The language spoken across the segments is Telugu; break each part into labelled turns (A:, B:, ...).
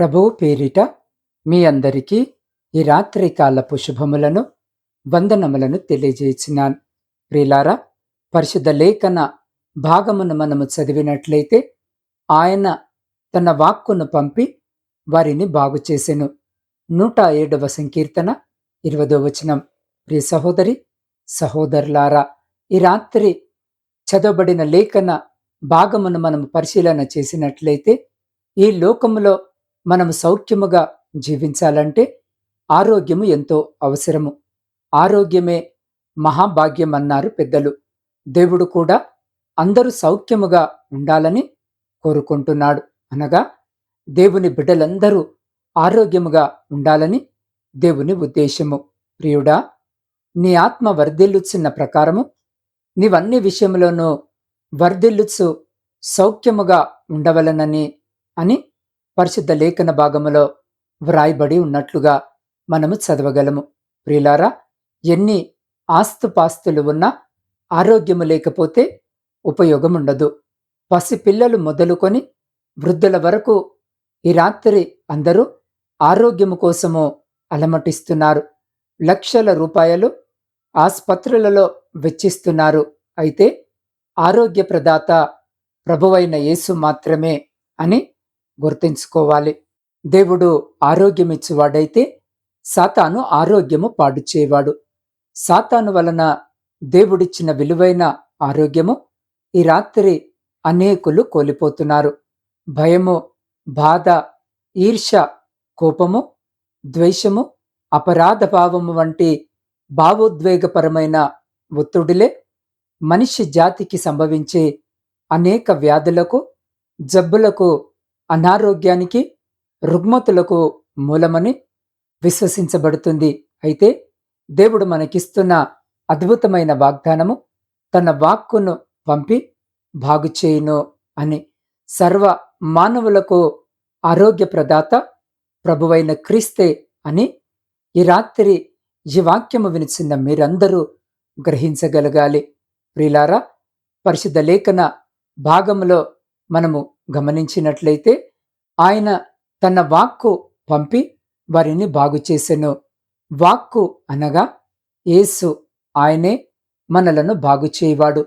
A: ప్రభువు పేరిట మీ అందరికీ ఈ రాత్రికాలపు శుభములను వందనములను తెలియజేసినాను. ప్రిలారా పరిశుద్ధ లేఖన భాగమును మనము చదివినట్లయితే ఆయన తన వాక్కును పంపి వారిని బాగు చేసెను నూట ఏడవ సంకీర్తన ఇరవదో వచనం. ప్రియ సహోదరి సహోదరులారా ఈ రాత్రి చదవబడిన లేఖన భాగమును మనం పరిశీలన చేసినట్లయితే ఈ లోకములో మనము సౌఖ్యముగా జీవించాలంటే ఆరోగ్యము ఎంతో అవసరము. ఆరోగ్యమే మహాభాగ్యం అన్నారు పెద్దలు. దేవుడు కూడా అందరూ సౌఖ్యముగా ఉండాలని కోరుకుంటున్నాడు. అనగా దేవుని బిడ్డలందరూ ఆరోగ్యముగా ఉండాలని దేవుని ఉద్దేశము. ప్రియుడా నీ ఆత్మ వర్ధిల్లుచున్న ప్రకారము నీవన్ని విషయంలోనూ వర్ధిల్లుచు సౌఖ్యముగా ఉండవలనని అని పరిశుద్ధ లేఖన భాగములో వ్రాయబడి ఉన్నట్లుగా మనము చదవగలము. ప్రియులారా ఎన్ని ఆస్తుపాస్తులు ఉన్నా ఆరోగ్యము లేకపోతే ఉపయోగం ఉండదు. పసిపిల్లలు మొదలుకొని వృద్ధుల వరకు ఈ రాత్రి అందరూ ఆరోగ్యము కోసము అలమటిస్తున్నారు. లక్షల రూపాయలు ఆసుపత్రులలో వెచ్చిస్తున్నారు. అయితే ఆరోగ్య ప్రదాత ప్రభువైన యేసు మాత్రమే అని గుర్తుంచుకోవాలి. దేవుడు ఆరోగ్యమిచ్చువాడైతే సాతాను ఆరోగ్యము పాడు చేయవాడు సాతాను వలన దేవుడిచ్చిన విలువైన ఆరోగ్యము ఈ రాత్రి అనేకులు కోల్పోతున్నారు. భయము బాధ ఈర్ష కోపము ద్వేషము అపరాధ భావము వంటి భావోద్వేగపరమైన ఒత్తిడిలే మనిషి జాతికి సంభవించే అనేక వ్యాధులకు జబ్బులకు అనారోగ్యానికి రుగ్మతులకు మూలమని విశ్వసించబడుతుంది. అయితే దేవుడు మనకిస్తున్న అద్భుతమైన వాగ్దానము తన వాక్కును పంపి బాగుచేయును అని సర్వ మానవులకు ఆరోగ్య ప్రదాత ప్రభువైన క్రీస్తే అని ఈ రాత్రి ఈ వాక్యము వినిచిన మీరందరూ గ్రహించగలగాలి. ప్రిలారా పరిశుద్ధ లేఖన భాగంలో మనము గమనించినట్లయితే ఆయన తన వాక్కు పంపి వారిని బాగు చేసెను. వాక్కు అనగా యేసు ఆయనే మనలను బాగు చేయవాడు.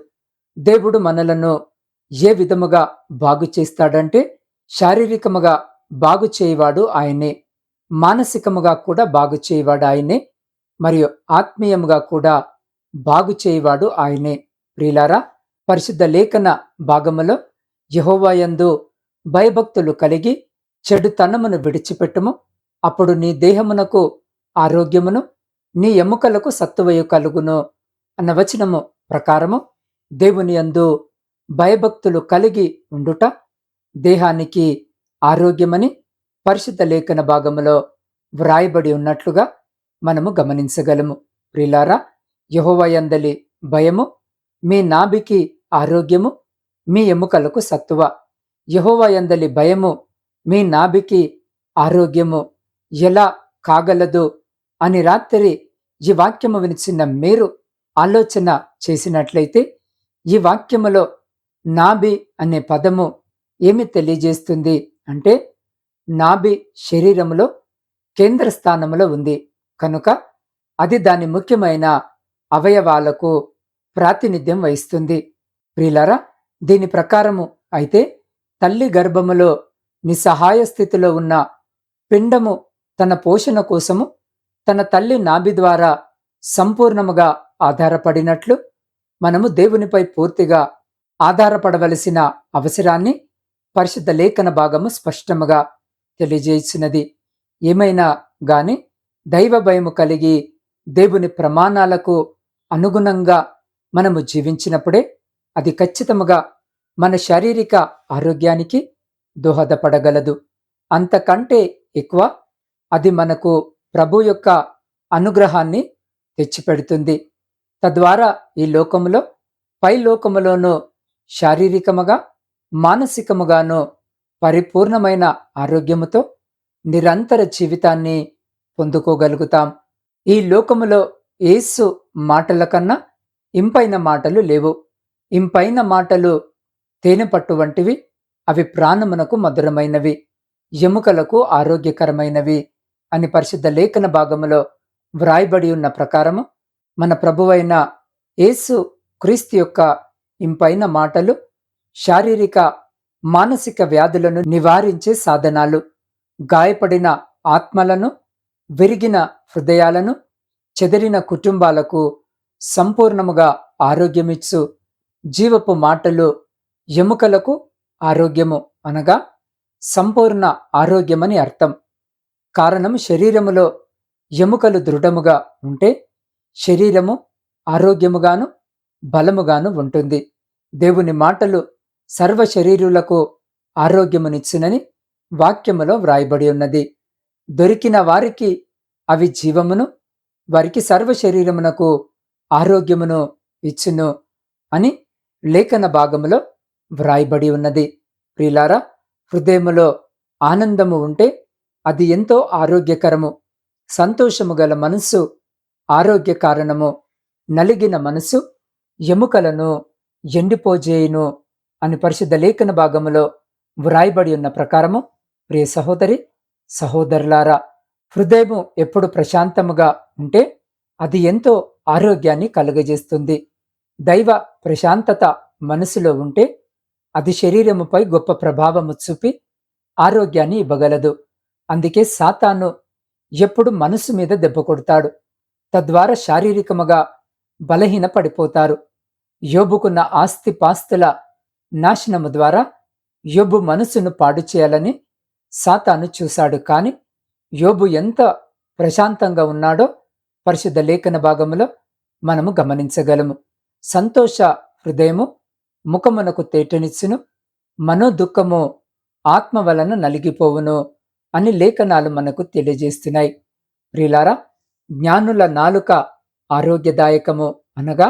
A: దేవుడు మనలను ఏ విధముగా బాగు చేస్తాడంటే శారీరకముగా బాగు చేయవాడు ఆయనే. మానసికముగా కూడా బాగు చేయవాడు ఆయనే. మరియు ఆత్మీయముగా కూడా బాగు చేయవాడు ఆయనే. ప్రియులారా పరిశుద్ధ లేఖన భాగములో యహోవాయందు భయభక్తులు కలిగి చెడుతనమును విడిచిపెట్టుము. అప్పుడు నీ దేహమునకు ఆరోగ్యమును నీ ఎముకలకు సత్తువయు కలుగును అన్న వచనము ప్రకారము దేవుని యందు భయభక్తులు కలిగి ఉండుట దేహానికి ఆరోగ్యమని పరిశుద్ధ లేఖన భాగములో వ్రాయబడి ఉన్నట్లుగా మనము గమనించగలము. ప్రిలారా యహోవయందలి భయము మీ నాభికి ఆరోగ్యము మీ ఎముకలకు సత్తువ. యహోవయందలి భయము మీ నాభికి ఆరోగ్యము. ఎలా కాగలదు అని రాత్రి ఈ వాక్యము వినిచిన మీరు ఆలోచన చేసినట్లయితే ఈ వాక్యములో నాభి అనే పదము ఏమి తెలియజేస్తుంది అంటే నాభి శరీరములో కేంద్ర స్థానములో ఉంది. కనుక అది దాని ముఖ్యమైన అవయవాలకు ప్రాతినిధ్యం వహిస్తుంది. ప్రియులరా దీని ప్రకారము అయితే తల్లి గర్భములో నిస్సహాయ స్థితిలో ఉన్న పిండము తన పోషణ కోసము తన తల్లి నాభి ద్వారా సంపూర్ణముగా ఆధారపడినట్లు మనము దేవునిపై పూర్తిగా ఆధారపడవలసిన అవసరాన్ని పరిశుద్ధ లేఖన భాగము స్పష్టముగా తెలియజేసినది. ఏమైనా గాని దైవ భయము కలిగి దేవుని ప్రమాణాలకు అనుగుణంగా మనము జీవించినప్పుడే అది ఖచ్చితముగా మన శారీరక ఆరోగ్యానికి దోహదపడగలదు. అంతకంటే ఎక్కువ అది మనకు ప్రభు యొక్క అనుగ్రహాన్ని తెచ్చిపెడుతుంది. తద్వారా ఈ లోకములో పై లోకములోనూ శారీరకముగా మానసికముగాను పరిపూర్ణమైన ఆరోగ్యముతో నిరంతర జీవితాన్ని పొందుకోగలుగుతాం. ఈ లోకములో ఏసు మాటల కన్నా ఇంపైన మాటలు లేవు. ఇంపైన మాటలు తేనె పట్టు వంటివి అవి ప్రాణమునకు మధురమైనవి ఎముకలకు ఆరోగ్యకరమైనవి అని పరిశుద్ధ లేఖన భాగములో వ్రాయబడి ఉన్న ప్రకారము మన ప్రభువైన యేసు క్రీస్తు యొక్క ఇంపైన మాటలు శారీరక మానసిక వ్యాధులను నివారించే సాధనాలు గాయపడిన ఆత్మలను విరిగిన హృదయాలను చెదిరిన కుటుంబాలకు సంపూర్ణముగా ఆరోగ్యమిచ్చు జీవపు మాటలు ఎముకలకు ఆరోగ్యము అనగా సంపూర్ణ ఆరోగ్యమని అర్థం. కారణం శరీరములో ఎముకలు దృఢముగా ఉంటే శరీరము ఆరోగ్యముగాను బలముగాను ఉంటుంది. దేవుని మాటలు సర్వ శరీరులకు ఆరోగ్యమునిచ్చునని వాక్యములో వ్రాయబడి ఉన్నది. దొరికిన వారికి అవి జీవమును వారికి సర్వ శరీరమునకు ఆరోగ్యమును ఇచ్చును అని లేఖన భాగములో వ్రాయబడి ఉన్నది. ప్రిలారా హృదయములో ఆనందము ఉంటే అది ఎంతో ఆరోగ్యకరము. సంతోషము గల మనస్సు ఆరోగ్య కారణము. నలిగిన మనసు ఎముకలను ఎండిపోజేయును అని పరిశుద్ధ లేఖన భాగములో వ్రాయబడి ఉన్న ప్రకారము. ప్రియ సహోదరి సహోదరులారా హృదయము ఎప్పుడు ప్రశాంతముగా ఉంటే అది ఎంతో ఆరోగ్యాన్ని కలుగజేస్తుంది. దైవ ప్రశాంతత మనసులో ఉంటే అది శరీరముపై గొప్ప ప్రభావము చూపి ఆరోగ్యాన్ని ఇవ్వగలదు. అందుకే సాతాను ఎప్పుడు మనసు మీద దెబ్బ కొడతాడు. తద్వారా శారీరకముగా బలహీన పడిపోతారు యోబుకున్న ఆస్తి పాస్తుల నాశనము ద్వారా యోబు మనసును పాడు చేయాలని సాతాను చూశాడు. కాని యోబు ఎంత ప్రశాంతంగా ఉన్నాడో పరిశుద్ధ లేఖన భాగములో మనము గమనించగలము. సంతోష హృదయము ముఖమునకు తేటనిచ్చును. మనోదుఖము ఆత్మ వలన నలిగిపోవును అని లేఖనాలు మనకు తెలియజేస్తున్నాయి. ప్రిలారా జ్ఞానుల నాలుక ఆరోగ్యదాయకము అనగా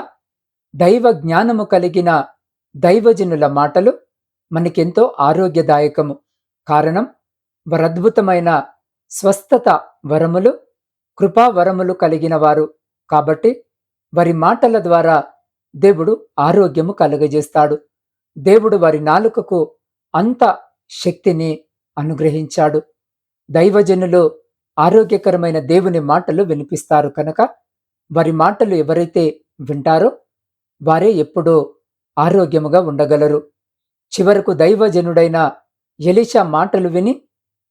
A: దైవ జ్ఞానము కలిగిన దైవజనుల మాటలు మనకెంతో ఆరోగ్యదాయకము. కారణం వరద్భుతమైన స్వస్థత వరములు కృపావరములు కలిగిన వారు కాబట్టి వారి మాటల ద్వారా దేవుడు ఆరోగ్యము కలుగజేస్తాడు. దేవుడు వారి నాలుకకు అంత శక్తిని అనుగ్రహించాడు. దైవజనులు ఆరోగ్యకరమైన దేవుని మాటలు వినిపిస్తారు కనుక వారి మాటలు ఎవరైతే వింటారో వారే ఎప్పుడూ ఆరోగ్యముగా ఉండగలరు. చివరకు దైవజనుడైన ఎలిషా మాటలు విని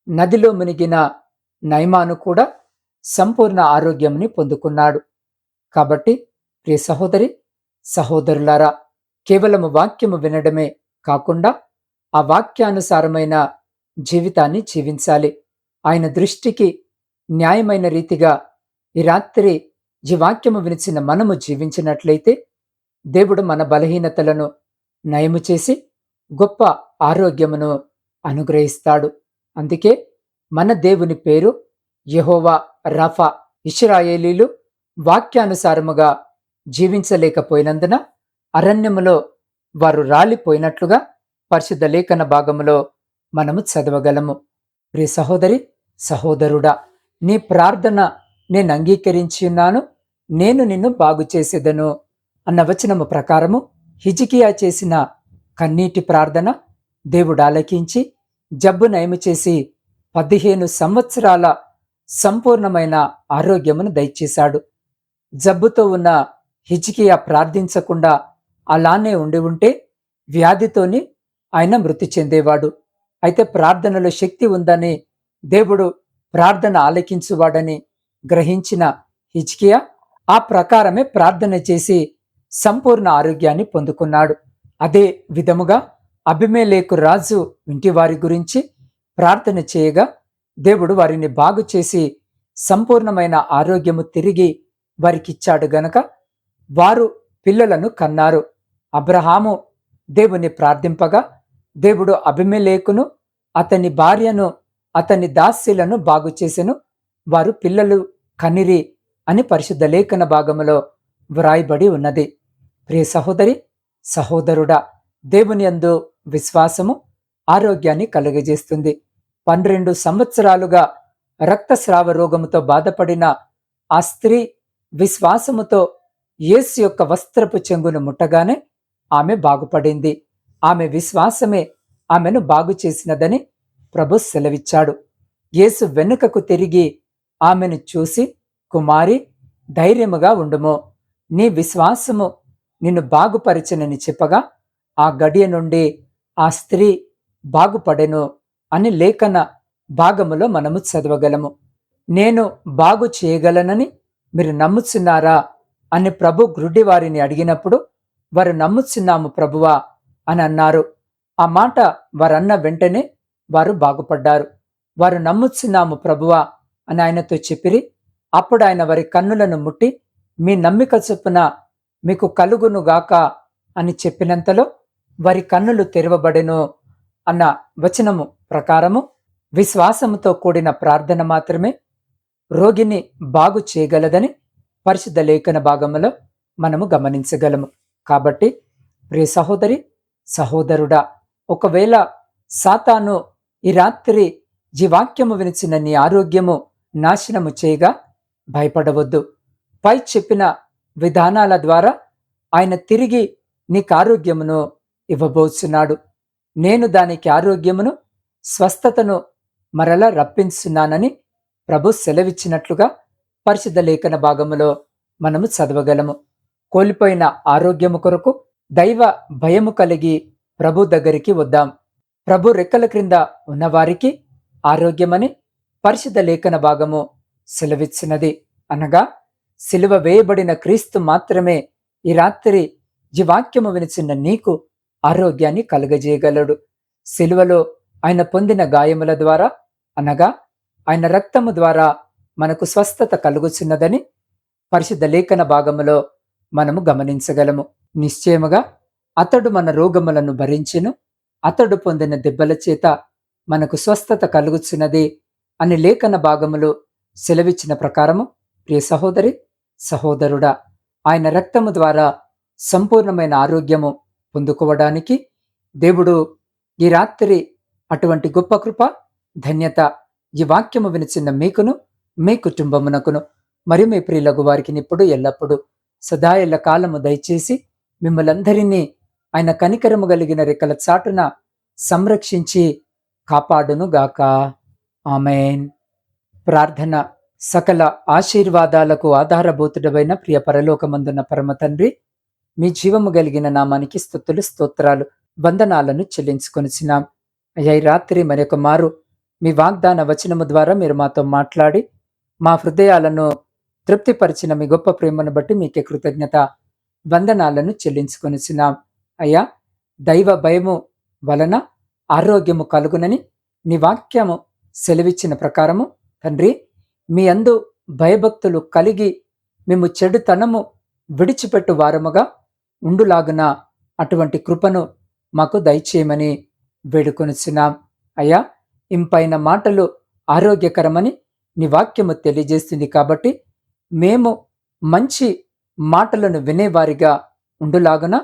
A: నదిలో మునిగిన నైమాను కూడా సంపూర్ణ ఆరోగ్యంని పొందుకున్నాడు. కాబట్టి ప్రియ సహోదరి సహోదరులారా కేవలము వాక్యము వినడమే కాకుండా ఆ వాక్యానుసారమైన జీవితాన్ని జీవించాలి. ఆయన దృష్టికి న్యాయమైన రీతిగా ఈ రాత్రి ఈ వాక్యము వినిచిన మనము జీవించినట్లయితే దేవుడు మన బలహీనతలను నయము చేసి గొప్ప ఆరోగ్యమును అనుగ్రహిస్తాడు. అందుకే మన దేవుని పేరు యహోవా రఫా. ఇష్రాయేలీలు వాక్యానుసారముగా జీవించలేకపోయినందున అరణ్యములో వారు రాలిపోయినట్లుగా పరిశుద్ధ లేఖన భాగములో మనము చదవగలము. ప్రియ సహోదరి సహోదరుడా నీ ప్రార్థన నేను అంగీకరించున్నాను నేను నిన్ను బాగు చేసేదను అన్న వచనము ప్రకారము హిజికియా చేసిన కన్నీటి ప్రార్థన దేవుడు ఆలకించి జబ్బు నయము చేసి పదిహేను సంవత్సరాల సంపూర్ణమైన ఆరోగ్యమును దయచేశాడు. జబ్బుతో ఉన్న హిజ్కియా ప్రార్థించకుండా అలానే ఉండి ఉంటే వ్యాధితోని ఆయన మృతి చెందేవాడు. అయితే ప్రార్థనలో శక్తి ఉందని దేవుడు ప్రార్థన ఆలకించువాడని గ్రహించిన హిజ్కియా ఆ ప్రకారమే ప్రార్థన చేసి సంపూర్ణ ఆరోగ్యాన్ని పొందుకున్నాడు. అదే విధముగా అభిమేలేకు రాజు ఇంటివారి గురించి ప్రార్థన చేయగా దేవుడు వారిని బాగు చేసి సంపూర్ణమైన ఆరోగ్యము తిరిగి వారికిచ్చాడు గనక వారు పిల్లలను కన్నారు. అబ్రహాము దేవుని ప్రార్థింపగా దేవుడు అభిమలేకును అతని భార్యను అతని దాస్యులను బాగు చేసెను. వారు పిల్లలు కనిరి అని పరిశుద్ధ లేఖన భాగములో వ్రాయబడి ఉన్నది. ప్రియ సహోదరి సహోదరుడా దేవుని అందు విశ్వాసము ఆరోగ్యాన్ని కలుగజేస్తుంది. పన్నెండు సంవత్సరాలుగా రక్తస్రావ రోగముతో బాధపడిన ఆ స్త్రీ విశ్వాసముతో యేసు యొక్క వస్త్రపు చెంగును ముట్టగానే ఆమె బాగుపడింది. ఆమె విశ్వాసమే ఆమెను బాగు చేసినదని ప్రభు సెలవిచ్చాడు. యేసు వెనుకకు తిరిగి ఆమెను చూసి కుమారి ధైర్యముగా ఉండుము. నీ విశ్వాసము నిన్ను బాగుపరిచనని చెప్పగా ఆ గడియ నుండి ఆ స్త్రీ బాగుపడెను అని లేఖన భాగములో మనము చదవగలము. నేను బాగు చేయగలనని మీరు నమ్ముచున్నారా? అని ప్రభు గ్రుడ్డి వారిని అడిగినప్పుడు వారు నమ్ముచున్నాము ప్రభువా అని అన్నారు. ఆ మాట వారన్న వెంటనే వారు బాగుపడ్డారు. వారు నమ్ముచున్నాము ప్రభువా అని ఆయనతో చెప్పిరి. అప్పుడు ఆయన వారి కన్నులను ముట్టి మీ నమ్మిక చొప్పున మీకు కలుగునుగాక అని చెప్పినంతలో వారి కన్నులు తెరవబడెను అన్న వచనము ప్రకారము విశ్వాసముతో కూడిన ప్రార్థన మాత్రమే రోగిని బాగు చేయగలదని పరిశుద్ధ లేఖన భాగములో మనము గమనించగలము. కాబట్టి ప్రియ సహోదరి సహోదరుడా ఒకవేళ సాతాను ఈ రాత్రి జీవాక్యము వినిచిన నీ ఆరోగ్యము నాశనము చేయగా భయపడవద్దు. పై చెప్పిన విధానాల ద్వారా ఆయన తిరిగి నీకు ఆరోగ్యమును ఇవ్వబోచున్నాడు. నేను దానికి ఆరోగ్యమును స్వస్థతను మరలా రప్పించున్నానని ప్రభు సెలవిచ్చినట్లుగా పరిశుద్ధ లేఖన భాగములో మనము చదవగలము. కోల్పోయిన ఆరోగ్యము కొరకు దైవ భయము కలిగి ప్రభు దగ్గరికి వద్దాం. ప్రభు రెక్కల క్రింద ఉన్నవారికి ఆరోగ్యమని పరిశుద్ధ లేఖన భాగము సెలవిచ్చినది. అనగా సిలువ వేయబడిన క్రీస్తు మాత్రమే ఈ రాత్రి జీవాక్యము వినిచిన నీకు ఆరోగ్యాన్ని కలుగజేయగలడు. సిలువలో ఆయన పొందిన గాయముల ద్వారా అనగా ఆయన రక్తము ద్వారా మనకు స్వస్థత కలుగుచున్నదని పరిశుద్ధ లేఖన భాగములో మనము గమనించగలము. నిశ్చయముగా అతడు మన రోగములను భరించెను అతడు పొందిన దెబ్బల చేత మనకు స్వస్థత కలుగుచున్నది అని లేఖన భాగములు సెలవిచ్చిన ప్రకారము ప్రియ సహోదరి సహోదరుడా ఆయన రక్తము ద్వారా సంపూర్ణమైన ఆరోగ్యము పొందుకోవడానికి దేవుడు ఈ రాత్రి అటువంటి గొప్ప కృప ధన్యత ఈ వాక్యము వినిచిన్న మీకును మీ కుటుంబమునకును మరియు మీ ప్రియులకు వారికి ఇప్పుడు ఎల్లప్పుడూ సదా ఎల్ల కాలము దయచేసి మిమ్మలందరినీ ఆయన కనికరము కలిగిన రెక్కల చాటున సంరక్షించి కాపాడును గాక. ఆమెన్. ప్రార్థన సకల ఆశీర్వాదాలకు ఆధారభూతుడమైన ప్రియ పరలోకమందున్న పరమ తండ్రి మీ జీవము కలిగిన నామానికి స్థుతులు స్తోత్రాలు వందనాలను చెల్లించుకొనిచినాం అయ్యా రాత్రి మరొక మారు మీ వాగ్దాన వచనము ద్వారా మీరు మాతో మాట్లాడి మా హృదయాలను తృప్తిపరిచిన మీ గొప్ప ప్రేమను బట్టి మీకే కృతజ్ఞత వందనాలను చెల్లించుకొనిచున్నాం. అయ్యా దైవ భయము వలన ఆరోగ్యము కలుగునని నీ వాక్యము సెలవిచ్చిన ప్రకారము తండ్రి మీ అందు భయభక్తులు కలిగి మేము చెడుతనము విడిచిపెట్టు వారముగా ఉండులాగున అటువంటి కృపను మాకు దయచేయమని వేడుకొనిచున్నాం. అయ్యా ఇంపైన మాటలు ఆరోగ్యకరమని నీ వాక్యము తెలియజేస్తుంది కాబట్టి మేము మంచి మాటలను వినేవారిగా ఉండులాగున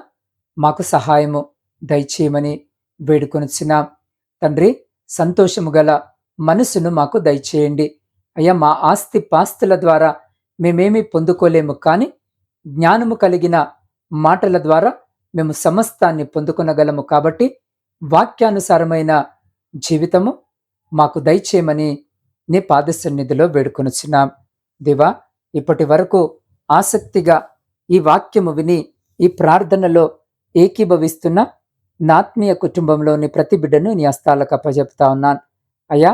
A: మాకు సహాయము దయచేయమని వేడుకొనిచున్నాం. తండ్రి సంతోషము గల మనసును మాకు దయచేయండి. అయ్యా మా ఆస్తి పాస్తుల ద్వారా మేమేమీ పొందుకోలేము కానీ జ్ఞానము కలిగిన మాటల ద్వారా మేము సమస్తాన్ని పొందుకొనగలము కాబట్టి వాక్యానుసారమైన జీవితము మాకు దయచేయమని నీ పాద సన్నిధిలో వేడుకొనుచున్నాం. దేవా ఇప్పటి వరకు ఆసక్తిగా ఈ వాక్యము విని ఈ ప్రార్థనలో ఏకీభవిస్తున్న నాత్మీయ కుటుంబంలోని ప్రతి బిడ్డను నీ హస్తాలకు అప్పజెప్తా ఉన్నాను. అయ్యా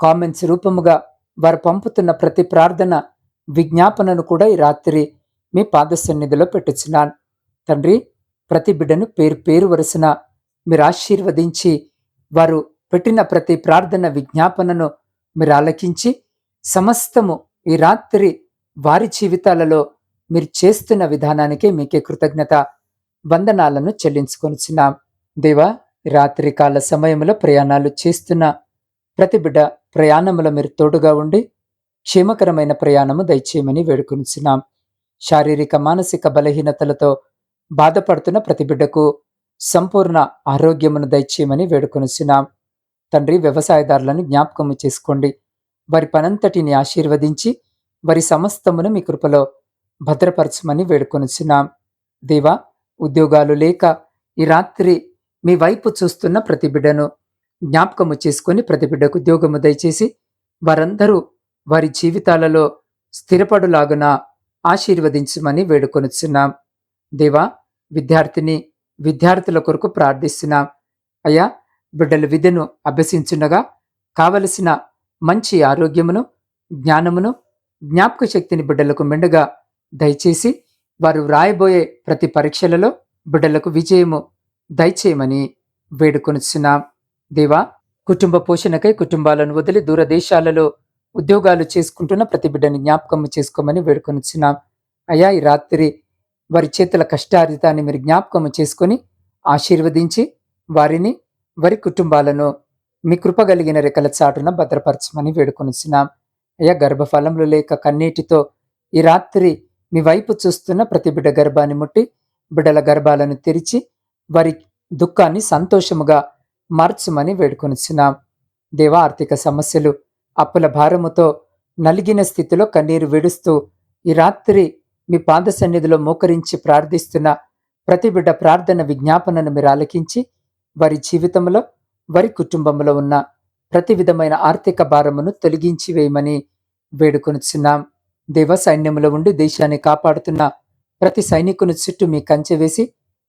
A: కామెంట్స్ రూపముగా వారు పంపుతున్న ప్రతి ప్రార్థన విజ్ఞాపనను కూడా ఈ రాత్రి మీ పాద సన్నిధిలో పెట్టుచున్నాను. తండ్రి ప్రతి బిడ్డను పేరు పేరు వరుసన మీరు ఆశీర్వదించి వారు పెట్టిన ప్రతి ప్రార్థన విజ్ఞాపనను మీరు ఆలకించి సమస్తము ఈ రాత్రి వారి జీవితాలలో మీరు చేస్తున్న విధానానికి మీకే కృతజ్ఞత వందనాలను చెల్లించుకొనిచున్నాం. దేవా రాత్రి కాల సమయంలో ప్రయాణాలు చేస్తున్న ప్రతి బిడ్డ ప్రయాణములో మీరు తోడుగా ఉండి క్షేమకరమైన ప్రయాణము దయచేయమని వేడుకొనిచున్నాం. శారీరక మానసిక బలహీనతలతో బాధపడుతున్న ప్రతి బిడ్డకు సంపూర్ణ ఆరోగ్యమును దయచేయమని వేడుకొనిచున్నాం. తండ్రి వ్యవసాయదారులను జ్ఞాపకము చేసుకోండి. వారి పనంతటిని ఆశీర్వదించి వారి సమస్తమును మీ కృపలో భద్రపరచమని వేడుకొనిచున్నాం. దేవా ఉద్యోగాలు లేక ఈ రాత్రి మీ వైపు చూస్తున్న ప్రతి బిడ్డను జ్ఞాపకము చేసుకొని ప్రతి బిడ్డకు ఉద్యోగము దయచేసి వారందరూ వారి జీవితాలలో స్థిరపడులాగున ఆశీర్వదించమని వేడుకొనుచున్నాం. దేవా విద్యార్థిని విద్యార్థుల కొరకు ప్రార్థిస్తున్నాం. అయ్యా బిడ్డల విద్యను అభ్యసించుండగా కావలసిన మంచి ఆరోగ్యమును జ్ఞానమును జ్ఞాపక శక్తిని బిడ్డలకు మెండుగా దయచేసి వారు వ్రాయబోయే ప్రతి పరీక్షలలో బిడ్డలకు విజయము దయచేయమని వేడుకొనిచున్నాం. దేవా కుటుంబ పోషణకై కుటుంబాలను వదిలి దూరదేశాలలో ఉద్యోగాలు చేసుకుంటున్న ప్రతి బిడ్డని జ్ఞాపకం చేసుకోమని వేడుకొనిచున్నాం. అయ్యా ఈ రాత్రి వారి చేతుల కష్టార్జితాన్ని మీరు జ్ఞాపకం చేసుకొని ఆశీర్వదించి వారిని వారి కుటుంబాలను మీ కృపగలిగిన రెక్కల చాటున భద్రపరచమని వేడుకొనిసినాం అయ్యా గర్భఫలంలో లేక కన్నీటితో ఈ రాత్రి మీ వైపు చూస్తున్న ప్రతి బిడ్డ గర్భాన్ని ముట్టి బిడ్డల గర్భాలను తెరిచి వారి దుఃఖాన్ని సంతోషముగా మార్చమని వేడుకొనిచ్చినాం దేవ ఆర్థిక సమస్యలు అప్పుల భారముతో నలిగిన స్థితిలో కన్నీరు విడుస్తూ ఈ రాత్రి మీ పాద సన్నిధిలో మోకరించి ప్రార్థిస్తున్న ప్రతి బిడ్డ ప్రార్థన విజ్ఞాపనను మీరు ఆలకించి వారి జీవితంలో వారి కుటుంబంలో ఉన్న ప్రతి విధమైన ఆర్థిక భారమును తొలగించి వేయమని వేడుకొనుచున్నాం. దేవ సైన్యములో ఉండి దేశాన్ని కాపాడుతున్న ప్రతి సైనికుని చుట్టూ మీ కంచె వేసి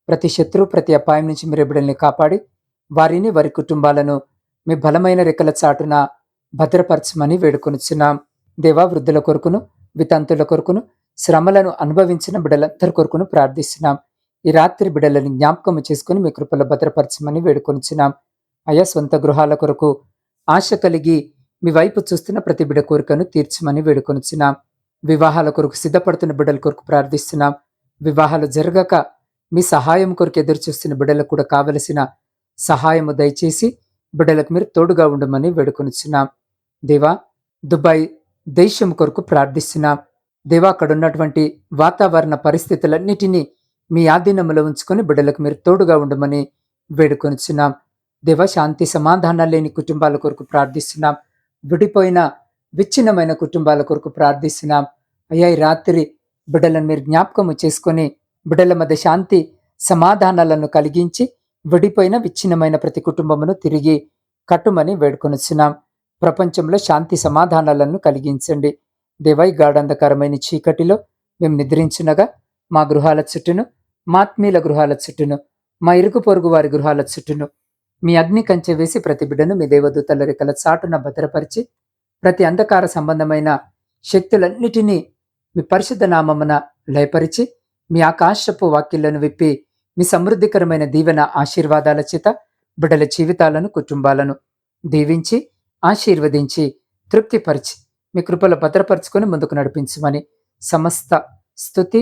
A: ప్రతి శత్రు ప్రతి అపాయం నుంచి మీరు బిడ్డల్ని కాపాడి వారిని వారి కుటుంబాలను మీ బలమైన రెక్కల చాటున భద్రపరచమని వేడుకొనిచున్నాం. దేవా వృద్ధుల కొరకును వితంతుల కొరకును శ్రమలను అనుభవించిన బిడ్డలందరి కొరకును ప్రార్థిస్తున్నాం. ఈ రాత్రి బిడలని జ్ఞాపకం చేసుకుని మీ కృపలో భద్రపరచమని వేడుకొనిచున్నాం. అయా సొంత గృహాల కొరకు ఆశ కలిగి మీ వైపు చూస్తున్న ప్రతి బిడ కోరికను తీర్చమని వేడుకొనిచున్నాం. వివాహాల కొరకు సిద్ధపడుతున్న బిడ్డల కొరకు ప్రార్థిస్తున్నాం. వివాహాలు జరగక మీ సహాయం కొరకు ఎదురు చూస్తున్న బిడ్డలకు కూడా కావలసిన సహాయము దయచేసి బిడ్డలకు మీరు తోడుగా ఉండమని వేడుకొనిచున్నాం. దేవా దుబాయ్ దేశం కొరకు ప్రార్థిస్తున్నాం. దేవా అక్కడ ఉన్నటువంటి వాతావరణ పరిస్థితులన్నిటినీ మీ ఆధీనంలో ఉంచుకొని బిడ్డలకు మీరు తోడుగా ఉండమని వేడుకొనిచున్నాం దేవ శాంతి సమాధానాలు లేని కుటుంబాల కొరకు ప్రార్థిస్తున్నాం. విడిపోయిన విచ్ఛిన్నమైన కుటుంబాల కొరకు ప్రార్థిస్తున్నాం. అయ్యా ఈ రాత్రి బిడ్డలను మీరు జ్ఞాపకము చేసుకొని బిడ్డల మధ్య శాంతి సమాధానాలను కలిగించి విడిపోయిన విచ్ఛిన్నమైన ప్రతి కుటుంబమును తిరిగి కట్టుమని వేడుకొనిచున్నాం ప్రపంచంలో శాంతి సమాధానాలను కలిగించండి. దేవై గాఢంధకరమైన చీకటిలో మేము నిద్రించినగా మా గృహాల చుట్టూను మాత్మీల గృహాల చుట్టూను మా ఇరుకు పొరుగు వారి గృహాల చుట్టూను మీ అగ్ని కంచె వేసి ప్రతి బిడ్డను మీ దేవదూతల రెక్కల చాటున భద్రపరిచి ప్రతి అంధకార సంబంధమైన శక్తులన్నిటినీ మీ పరిశుద్ధ నామమున లయపరిచి మీ ఆకాశపు వాక్యలను విప్పి మీ సమృద్ధికరమైన దీవెన ఆశీర్వాదాల చేత బిడ్డల జీవితాలను కుటుంబాలను దీవించి ఆశీర్వదించి తృప్తిపరిచి మీ కృపలో భద్రపరుచుకొని ముందుకు నడిపించమని సమస్త స్థుతి